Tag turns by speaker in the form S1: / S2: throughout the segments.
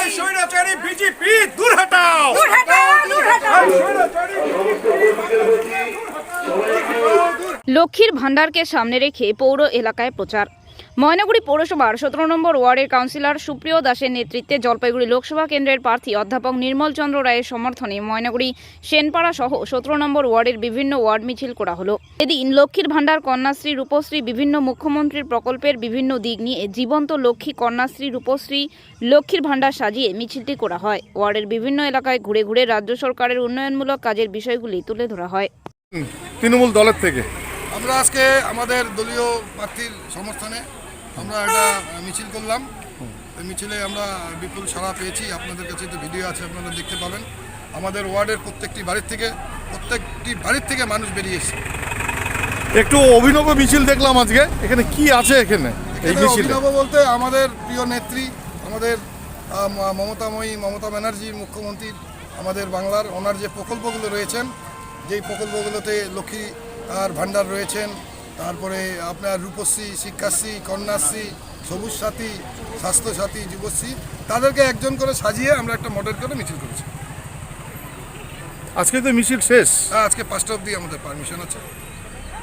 S1: এই স্বৈরাচারী বিজেপি দূর হটাও। এই স্বৈরাচারী
S2: লক্ষ্মীর ভাণ্ডারকে সামনে রেখে পৌর এলাকায় প্রচার। ময়নাগুড়ি পৌরসভার সতেরো নম্বর ওয়ার্ডের কাউন্সিলর সুপ্রিয় দাসের নেতৃত্বে জলপাইগুড়ি লোকসভা কেন্দ্রের প্রার্থী অধ্যাপক নির্মল চন্দ্র রায়ের সমর্থনে ময়নাগুড়ি সেনপাড়া সহ সতেরো নম্বর ওয়ার্ডের বিভিন্ন ওয়ার্ড মিছিল করা হলো। এদিন লক্ষ্মীর ভাণ্ডার কন্যাশ্রী রূপশ্রী বিভিন্ন মুখ্যমন্ত্রীর প্রকল্পের বিভিন্ন দিক নিয়ে জীবন্ত লক্ষ্মী কন্যাশ্রী রূপশ্রী লক্ষ্মীর ভাণ্ডার সাজিয়ে মিছিলটি করা হয়। ওয়ার্ডের বিভিন্ন এলাকায় ঘুরে ঘুরে রাজ্য সরকারের উন্নয়নমূলক কাজের বিষয়গুলি তুলে ধরা হয়।
S3: তৃণমূল দলের থেকে।
S4: আমরা আজকে আমাদের দলীয় প্রার্থীর সমর্থনে আমরা একটা মিছিল করলাম। এই মিছিলে আমরা বিপুল সাড়া পেয়েছি। আপনাদের কাছে তো ভিডিও আছে আপনারা দেখতে পাবেন। আমাদের ওয়ার্ডের প্রত্যেকটি বাড়ির থেকে প্রত্যেকটি বাড়ির থেকে মানুষ বেরিয়ে এসেছে।
S3: একটু অভিনব মিছিল দেখলাম আজকে। এখানে কি আছে এখানে? এই মিছিলে?
S4: অভিনব বলতে আমাদের প্রিয় নেত্রী আমাদের মমতাময়ী মমতা ব্যানার্জি মুখ্যমন্ত্রী আমাদের বাংলার ওনার যে প্রকল্পগুলো রয়েছেন যেই প্রকল্পগুলোতে লক্ষ্মী আর ভাণ্ডার রয়েছেন তারপরে আপনার রূপশ্রী শিক্ষাশ্রী কন্যাশ্রী সবুজ সাথী স্বাস্থ্যসাথী যুবশ্রী তাদেরকে একজন করে সাজিয়ে আমরা একটা মডেল করে মিছিল করেছি।
S3: আজকে তো মিছিল শেষ।
S4: হ্যাঁ, আজকে পাঁচটা অবধি আমাদের পারমিশন আছে।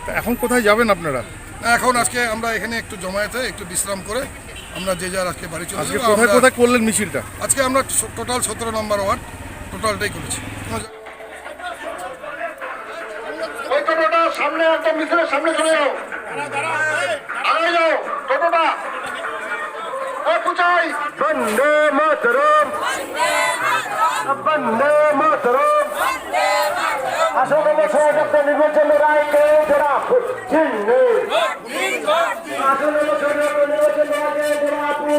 S3: তা এখন কোথায় যাবেন আপনারা?
S4: না, এখন আজকে আমরা এখানে একটু জমায়েতে একটু বিশ্রাম করে আমরা যে যার আজকে বাড়ি চলে
S3: আজকে
S4: যাব।
S3: কোথায়
S4: আমরা-
S3: কোথায় করলেন মিছিলটা?
S4: আজকে আমরা টোটাল সতেরো নম্বর ওয়ার্ড টোটালটাই করেছি।
S5: মিছিলের সামনে চলে যাও। আগে যাও টোটোটা। বন্দে মাতরম। বন্দে মাতরম। আসলে নির্বাচন রায়কে যারা চিনবে আসলে নির্বাচন রায়কে যারা আপনি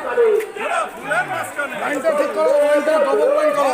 S5: সাথে
S1: লাইনটা ঠিক করো লাইনটা ডবল লাইন করো